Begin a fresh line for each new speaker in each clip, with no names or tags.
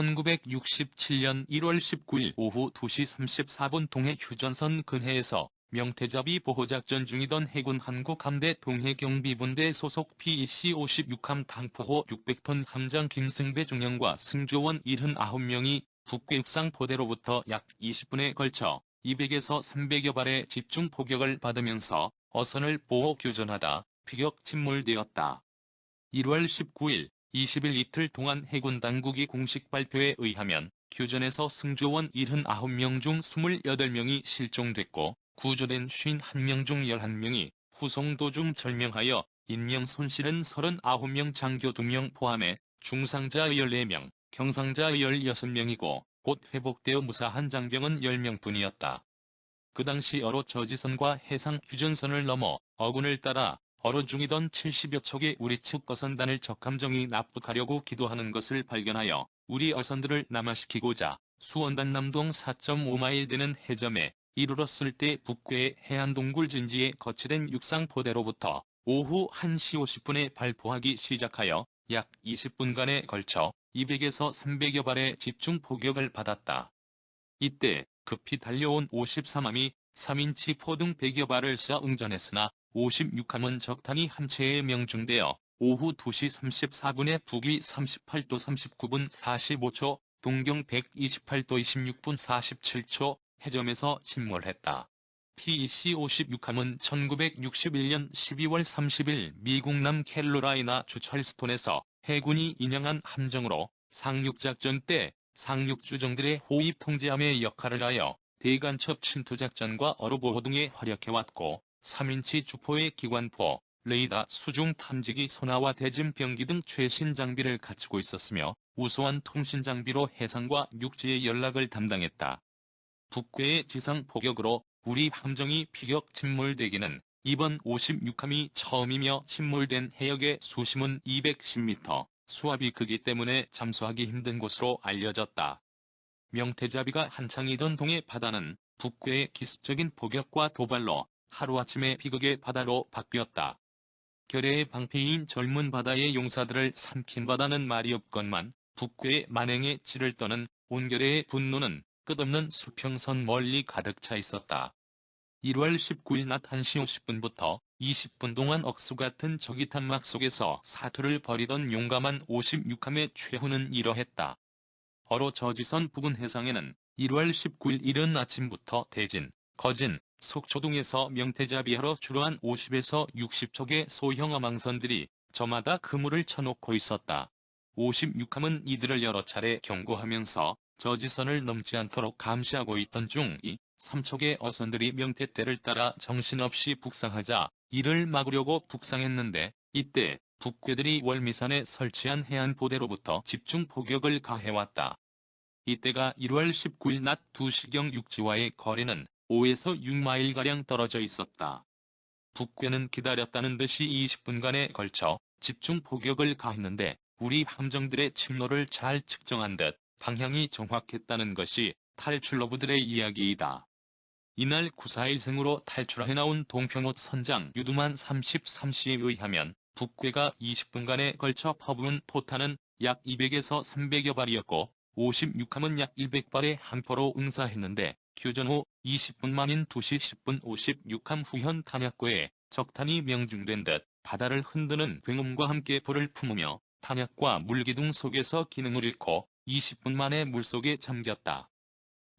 1967년 1월 19일 오후 2시 34분 동해 휴전선 근해에서 명태잡이 보호작전 중이던 해군 한국함대 동해경비분대 소속 PEC-56함 당포호 600톤 함장 김승배 중령과 승조원 79명이 북괴 육상 포대로부터 약 20분에 걸쳐 200에서 300여 발의 집중 포격을 받으면서 어선을 보호 교전하다 피격 침몰되었다. 1월 19일 20일 이틀 동안 해군 당국이 공식 발표에 의하면 교전에서 승조원 79명 중 28명이 실종됐고 구조된 51명 중 11명이 후송 도중 절명하여 인명 손실은 39명 장교 2명 포함해 중상자 14명, 경상자 16명이고 곧 회복되어 무사한 장병은 10명뿐이었다. 그 당시 어로 저지선과 해상 휴전선을 넘어 어군을 따라 어로 중이던 70여 척의 우리 측 어선단을 적함정이 납북하려고 기도하는 것을 발견하여 우리 어선들을 남하시키고자 수원단 남동 4.5마일 되는 해점에 이르렀을 때 북괴의 해안동굴 진지에 거치된 육상포대로부터 오후 1시 50분에 발포하기 시작하여 약 20분간에 걸쳐 200에서 300여 발의 집중 포격을 받았다. 이때 급히 달려온 53함이 3인치 포등 100여 발을 쏴 응전했으나 56함은 적탄이 한 채에 명중되어 오후 2시 34분에 북위 38도 39분 45초, 동경 128도 26분 47초, 해점에서 침몰했다. PEC-56함은 1961년 12월 30일 미국 남캐롤라이나 주철스톤에서 해군이 인양한 함정으로 상륙작전 때 상륙주정들의 호위 통제함의 역할을 하여 대간첩 침투작전과 어로보호 등에 활약해왔고 3인치 주포의 기관포, 레이더 수중 탐지기 소나와 대진 병기 등 최신 장비를 갖추고 있었으며 우수한 통신 장비로 해상과 육지의 연락을 담당했다. 북괴의 지상 포격으로 우리 함정이 피격 침몰되기는 이번 56함이 처음이며 침몰된 해역의 수심은 210m, 수압이 크기 때문에 잠수하기 힘든 곳으로 알려졌다. 명태잡이가 한창이던 동해 바다는 북괴의 기습적인 포격과 도발로 하루아침에 비극의 바다로 바뀌었다. 결의의 방패인 젊은 바다의 용사들을 삼킨 바다는 말이 없건만 북괴의 만행에 찌를 떠는 온결의 분노는 끝없는 수평선 멀리 가득 차 있었다. 1월 19일 낮 1시 50분부터 20분 동안 억수 같은 저기 탄막 속에서 사투를 벌이던 용감한 56함의 최후는 이러했다. 어로 저지선 부근 해상에는 1월 19일 이른 아침부터 대진, 거진, 속초 등에서 명태잡이하러 주로한 50에서 60척의 소형 어망선들이 저마다 그물을 쳐놓고 있었다. 56함은 이들을 여러 차례 경고하면서 저지선을 넘지 않도록 감시하고 있던 중이 삼척의 어선들이 명태대를 따라 정신없이 북상하자 이를 막으려고 북상했는데 이때 북괴들이 월미산에 설치한 해안부대로부터 집중 포격을 가해왔다. 이때가 1월 19일 낮 2시경 육지와의 거리는 5에서 6마일가량 떨어져 있었다. 북괴는 기다렸다는 듯이 20분간에 걸쳐 집중 포격을 가했는데 우리 함정들의 침노를 잘 측정한 듯 방향이 정확했다는 것이 탈출러부들의 이야기이다. 이날 941승으로 탈출해 나온 동평호 선장 유두만 33씨에 의하면 북괴가 20분간에 걸쳐 퍼부은 포탄은 약 200에서 300여 발이었고 56함은 약 100발의 한포로 응사했는데 교전 후 20분 만인 2시 10분 56함 후현 탄약고에 적탄이 명중된 듯 바다를 흔드는 굉음과 함께 불을 품으며 탄약과 물기둥 속에서 기능을 잃고 20분 만에 물속에 잠겼다.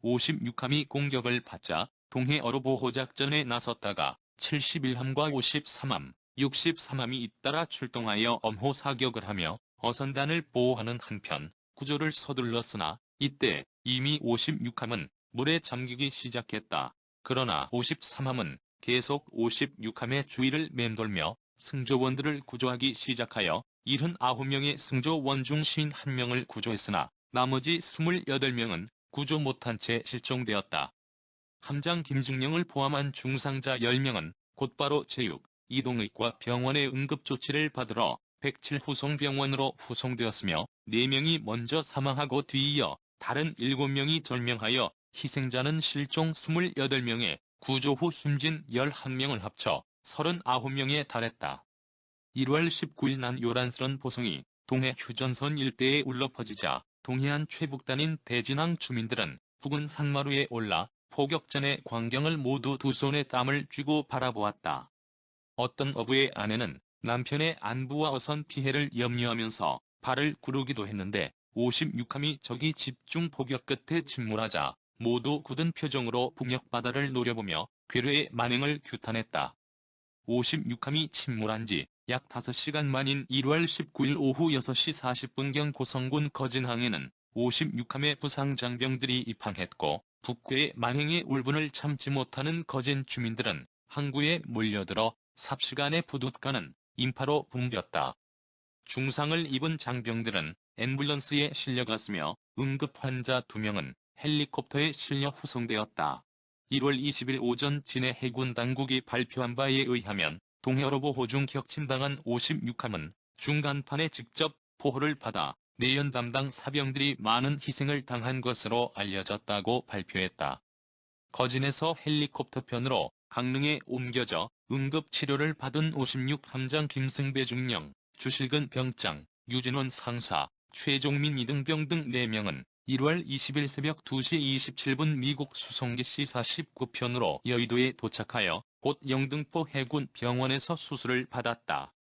56함이 공격을 받자 동해 어로 보호작전에 나섰다가 71함과 53함, 63함이 잇따라 출동하여 엄호 사격을 하며 어선단을 보호하는 한편 구조를 서둘렀으나 이때 이미 56함은 물에 잠기기 시작했다. 그러나 53함은 계속 56함의 주위를 맴돌며 승조원들을 구조하기 시작하여 79명의 승조원 중 51명을 구조했으나 나머지 28명은 구조 못한 채 실종되었다. 함장 김중령을 포함한 중상자 10명은 곧바로 제육, 이동의과 병원의 응급조치를 받으러 107 후송병원으로 후송되었으며 4명이 먼저 사망하고 뒤이어 다른 7명이 절명하여 희생자는 실종 28명에 구조 후 숨진 11명을 합쳐 39명에 달했다. 1월 19일 난 요란스런 보성이 동해 휴전선 일대에 울려 퍼지자 동해안 최북단인 대진항 주민들은 북은 산마루에 올라 포격전의 광경을 모두 두 손에 땀을 쥐고 바라보았다. 어떤 어부의 아내는 남편의 안부와 어선 피해를 염려하면서 발을 구르기도 했는데 56함이 적이 집중 포격 끝에 침몰하자 모두 굳은 표정으로 북녘 바다를 노려보며 괴뢰의 만행을 규탄했다. 56함이 침몰한 지 약 5시간 만인 1월 19일 오후 6시 40분경 고성군 거진항에는 56함의 부상 장병들이 입항했고 북괴의 만행의 울분을 참지 못하는 거진 주민들은 항구에 몰려들어 삽시간에 부둣가는 인파로 붐볐다. 중상을 입은 장병들은 앰뷸런스에 실려갔으며 응급 환자 2명은 헬리콥터에 실려 후송되었다. 1월 20일 오전 진해 해군 당국이 발표한 바에 의하면 동해어로보 호중 격침당한 56함은 중간판에 직접 포호를 받아 내연 담당 사병들이 많은 희생을 당한 것으로 알려졌다고 발표했다. 거진에서 헬리콥터 편으로 강릉에 옮겨져 응급치료를 받은 56함장 김승배 중령, 주실근 병장, 유진원 상사, 최종민 이등병 등 4명은 1월 20일 새벽 2시 27분 미국 수송기 C-49편으로 여의도에 도착하여 곧 영등포 해군 병원에서 수술을 받았다.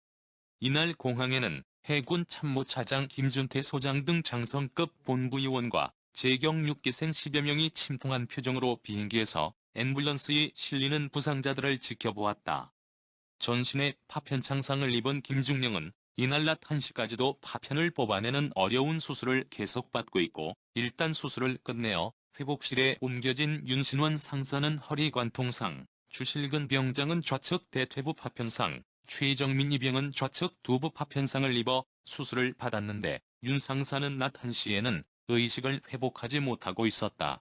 이날 공항에는 해군 참모차장 김준태 소장 등 장성급 본부요원과 재경 6기생 10여 명이 침통한 표정으로 비행기에서 앰뷸런스에 실리는 부상자들을 지켜보았다. 전신에 파편 창상을 입은 김중령은 이날 낮 1시까지도 파편을 뽑아내는 어려운 수술을 계속받고 있고 일단 수술을 끝내어 회복실에 옮겨진 윤신원 상사는 허리 관통상, 주실근 병장은 좌측 대퇴부 파편상, 최정민 이병은 좌측 두부 파편상을 입어 수술을 받았는데 윤 상사는 낮 1시에는 의식을 회복하지 못하고 있었다.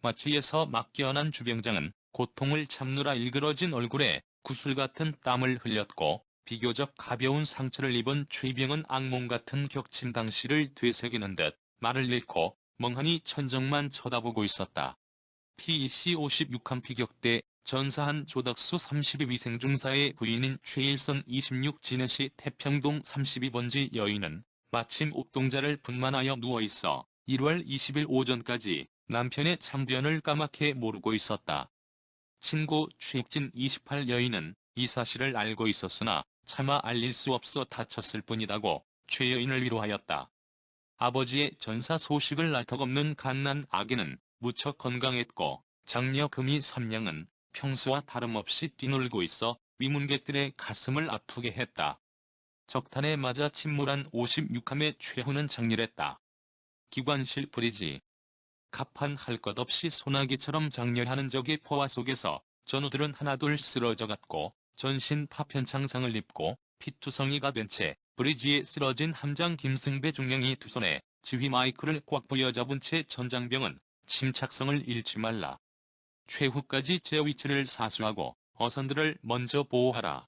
마취에서 막 깨어난 주병장은 고통을 참느라 일그러진 얼굴에 구슬 같은 땀을 흘렸고 비교적 가벼운 상처를 입은 최병은 악몽 같은 격침 당시를 되새기는 듯 말을 잃고 멍하니 천정만 쳐다보고 있었다. TEC-56함 피격대 전사한 조덕수 32 위생 중사의 부인인 최일선 26 진해시 태평동 32번지 여인은 마침 옥동자를 분만하여 누워있어 1월 20일 오전까지 남편의 참변을 까맣게 모르고 있었다. 친구 최익진 28 여인은 이 사실을 알고 있었으나 차마 알릴 수 없어 다쳤을 뿐이다고 최 여인을 위로하였다. 아버지의 전사 소식을 날턱없는 갓난 아기는 무척 건강했고 장녀 금이 삼냥은 평소와 다름없이 뛰놀고 있어 위문객들의 가슴을 아프게 했다. 적탄에 맞아 침몰한 56함의 최후는 장렬했다. 기관실 브리지. 갑판 할 것 없이 소나기처럼 장렬하는 적의 포화 속에서 전우들은 하나둘 쓰러져갔고 전신 파편창상을 입고 피투성이가 된 채 브리지에 쓰러진 함장 김승배 중령이 두 손에 지휘 마이크를 꽉 부여잡은 채 전장병은 침착성을 잃지 말라. 최후까지 제 위치를 사수하고 어선들을 먼저 보호하라.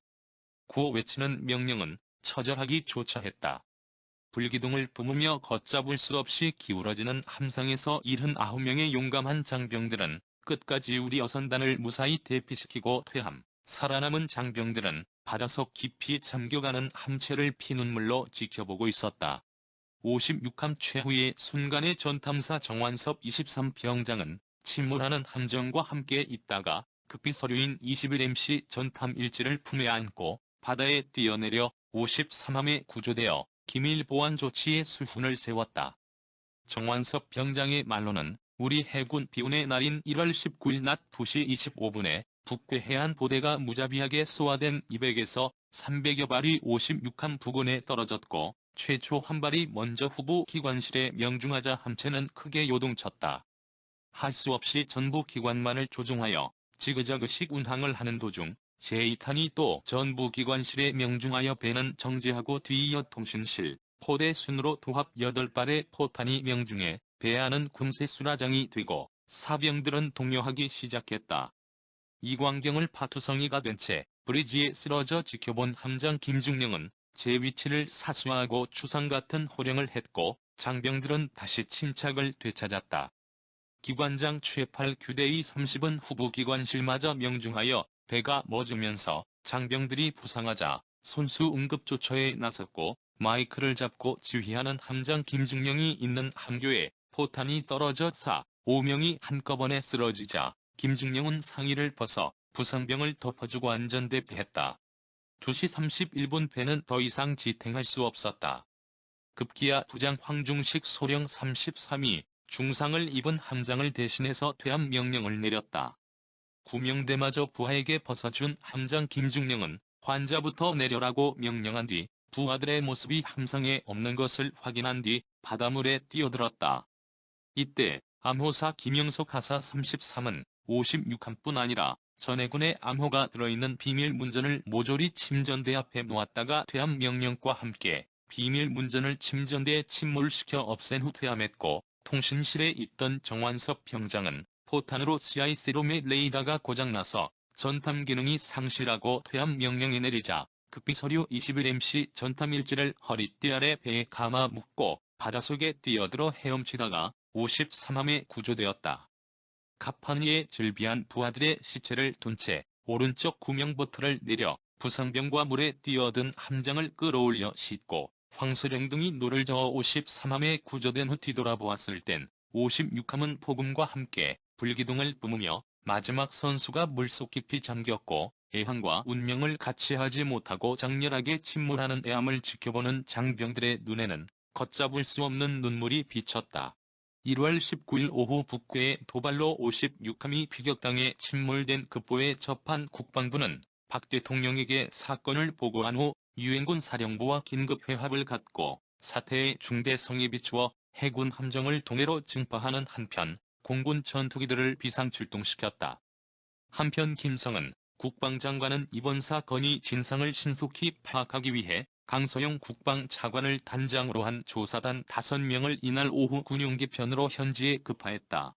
고 외치는 명령은 처절하기 조차 했다. 불기둥을 뿜으며 걷잡을 수 없이 기울어지는 함상에서 79명의 용감한 장병들은 끝까지 우리 어선단을 무사히 대피시키고 퇴함. 살아남은 장병들은 바다속 깊이 잠겨가는 함체를 피눈물로 지켜보고 있었다. 56함 최후의 순간의 전탐사 정완섭 23병장은 침몰하는 함정과 함께 있다가 급히 서류인 21MC 전탐 일지를 품에 안고 바다에 뛰어내려 53함에 구조되어 기밀 보안 조치의 수훈을 세웠다. 정완섭 병장의 말로는 우리 해군 비운의 날인 1월 19일 낮 2시 25분에 북괴 해안 부대가 무자비하게 쏘아댄 200에서 300여 발이 56함 부근에 떨어졌고 최초 한 발이 먼저 후부 기관실에 명중하자 함체는 크게 요동쳤다. 할 수 없이 전부 기관만을 조종하여 지그자그식 운항을 하는 도중 제2탄이 또 전부 기관실에 명중하여 배는 정지하고 뒤이어 통신실, 포대 순으로 도합 8발의 포탄이 명중해 배 안은 금세 수라장이 되고 사병들은 동요하기 시작했다. 이 광경을 파투성이가 된 채 브리지에 쓰러져 지켜본 함장 김중령은 제 위치를 사수하고 추상 같은 호령을 했고 장병들은 다시 침착을 되찾았다. 기관장 최팔 규대의 30은 후보 기관실마저 명중하여 배가 멎으면서 장병들이 부상하자 손수 응급조처에 나섰고 마이크를 잡고 지휘하는 함장 김중령이 있는 함교에 포탄이 떨어져 4, 5명이 한꺼번에 쓰러지자 김중령은 상의를 벗어 부상병을 덮어주고 안전대피했다. 2시 31분 배는 더 이상 지탱할 수 없었다. 급기야 부장 황중식 소령 33이 중상을 입은 함장을 대신해서 퇴함 명령을 내렸다. 구명대마저 부하에게 벗어준 함장 김중령은 환자부터 내려라고 명령한 뒤 부하들의 모습이 함상에 없는 것을 확인한 뒤 바닷물에 뛰어들었다. 이때 암호사 김영석 하사 33은 56함뿐 아니라 전해군의 암호가 들어있는 비밀 문전을 모조리 침전대 앞에 놓았다가 퇴함 명령과 함께 비밀 문전을 침전대에 침몰시켜 없앤 후 퇴함했고 통신실에 있던 정완섭 병장은 포탄으로 CIC롬의 레이더가 고장나서 전탐 기능이 상실하고 퇴함 명령이 내리자 급히 서류 21MC 전탐 일지를 허리띠 아래 배에 감아 묶고 바닷속에 뛰어들어 헤엄치다가 53함에 구조되었다. 갑판 위에 즐비한 부하들의 시체를 둔 채 오른쪽 구명버튼을 내려 부상병과 물에 뛰어든 함장을 끌어올려 싣고 황소령 등이 노를 저어 53함에 구조된 후 뒤돌아보았을 땐 56함은 폭음과 함께 불기둥을 뿜으며 마지막 선수가 물속 깊이 잠겼고 애환과 운명을 같이 하지 못하고 장렬하게 침몰하는 애함을 지켜보는 장병들의 눈에는 걷잡을 수 없는 눈물이 비쳤다. 1월 19일 오후 북괴의 도발로 56함이 피격당해 침몰된 급보에 접한 국방부는 박 대통령에게 사건을 보고한 후 유엔군 사령부와 긴급 회합을 갖고 사태의 중대성에 비추어 해군 함정을 동해로 증파하는 한편 공군 전투기들을 비상 출동시켰다. 한편 김성은 국방장관은 이번 사건이 진상을 신속히 파악하기 위해 강서영 국방차관을 단장으로 한 조사단 5명을 이날 오후 군용기편으로 현지에 급파했다.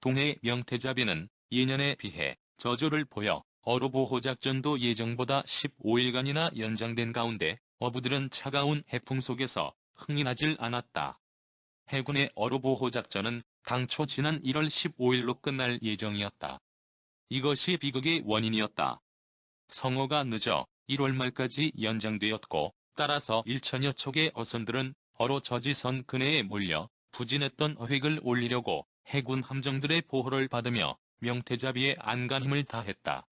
동해 명태자비는 예년에 비해 저조를 보여 어로보호작전도 예정보다 15일간이나 연장된 가운데 어부들은 차가운 해풍 속에서 흥인하질 않았다. 해군의 어로보호작전은 당초 지난 1월 15일로 끝날 예정이었다. 이것이 비극의 원인이었다. 성어가 늦어 1월 말까지 연장되었고 따라서 1천여 척의 어선들은 어로 저지선 근해에 몰려 부진했던 어획을 올리려고 해군 함정들의 보호를 받으며 명태자비에 안간 힘을 다했다.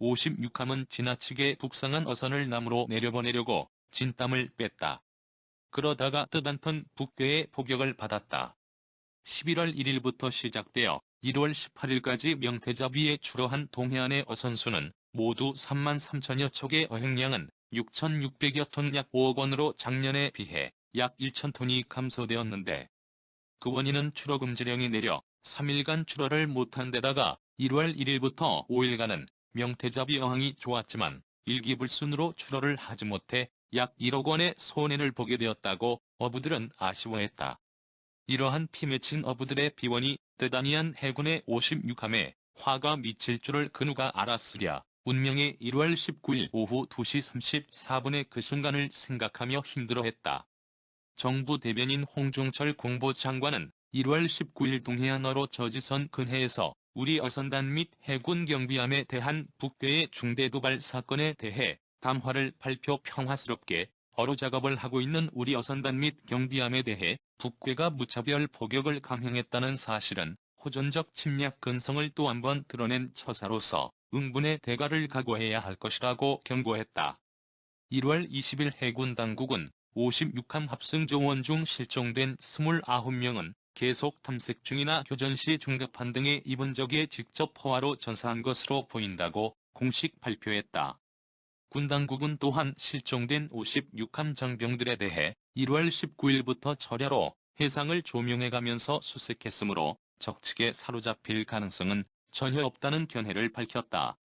56함은 지나치게 북상한 어선을 남으로 내려보내려고 진땀을 뺐다. 그러다가 뜻않던 북괴의 포격을 받았다. 11월 1일부터 시작되어 1월 18일까지 명태자비에 출어한 동해안의 어선수는 모두 3만 3천여 척의 어획량은 6,600여 톤 약 5억 원으로 작년에 비해 약 1,000톤이 감소되었는데 그 원인은 출어 금지령이 내려 3일간 출어를 못한 데다가 1월 1일부터 5일간은 명태잡이 어항이 좋았지만 일기불순으로 출어를 하지 못해 약 1억 원의 손해를 보게 되었다고 어부들은 아쉬워했다. 이러한 피맺힌 어부들의 비원이 뜨다니한 해군의 56함에 화가 미칠 줄을 그 누가 알았으랴. 운명의 1월 19일 오후 2시 34분의 그 순간을 생각하며 힘들어했다. 정부 대변인 홍종철 공보장관은 1월 19일 동해안어로 저지선 근해에서 우리 어선단 및 해군 경비함에 대한 북괴의 중대 도발 사건에 대해 담화를 발표 평화스럽게 어로 작업을 하고 있는 우리 어선단 및 경비함에 대해 북괴가 무차별 포격을 감행했다는 사실은 호전적 침략 근성을 또 한 번 드러낸 처사로서 응분의 대가를 각오해야 할 것이라고 경고했다. 1월 20일 해군 당국은 56함 합승 조원 중 실종된 29명은 계속 탐색 중이나 교전시 중급한 등의 입은 적에 직접 포화로 전사한 것으로 보인다고 공식 발표했다. 군 당국은 또한 실종된 56함 장병들에 대해 1월 19일부터 철야로 해상을 조명해가면서 수색했으므로 적측에 사로잡힐 가능성은 전혀 없다는 견해를 밝혔다.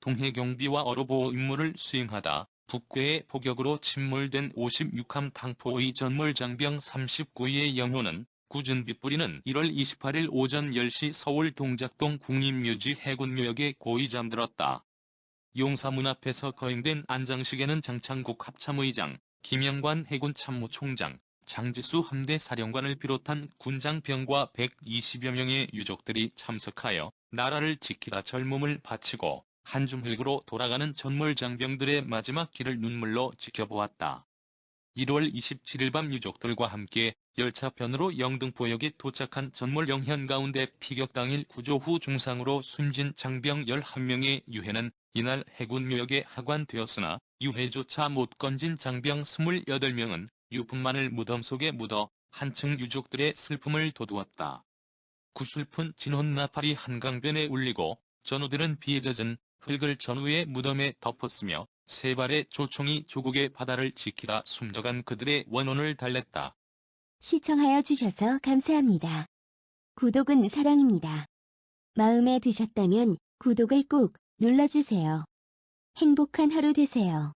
동해 경비와 어로보호 임무를 수행하다 북괴의 포격으로 침몰된 56함 탕포의 전몰 장병 39위의 영호는 꾸준비 뿌리는 1월 28일 오전 10시 서울 동작동 국립묘지 해군묘역에 고이 잠들었다. 용사문 앞에서 거행된 안장식에는 장창국 합참의장, 김영관 해군 참모총장, 장지수 함대 사령관을 비롯한 군장병과 120여 명의 유족들이 참석하여 나라를 지키다 젊음을 바치고 한줌 흙으로 돌아가는 전몰 장병들의 마지막 길을 눈물로 지켜보았다. 1월 27일 밤 유족들과 함께 열차편으로 영등포역에 도착한 전몰 영현 가운데 피격 당일 구조 후 중상으로 숨진 장병 11명의 유해는 이날 해군묘역에 하관되었으나 유해조차 못 건진 장병 28명은 유품만을 무덤 속에 묻어 한층 유족들의 슬픔을 돋우었다. 구슬픈 진혼 나팔이 한강변에 울리고 전우들은 비에 젖은 흙을 전우의 무덤에 덮었으며 세 발의 조총이 조국의 바다를 지키다 숨져간 그들의 원혼을 달랬다.
시청하여 주셔서 감사합니다. 구독은 사랑입니다. 마음에 드셨다면 구독을 꾹 눌러주세요. 행복한 하루 되세요.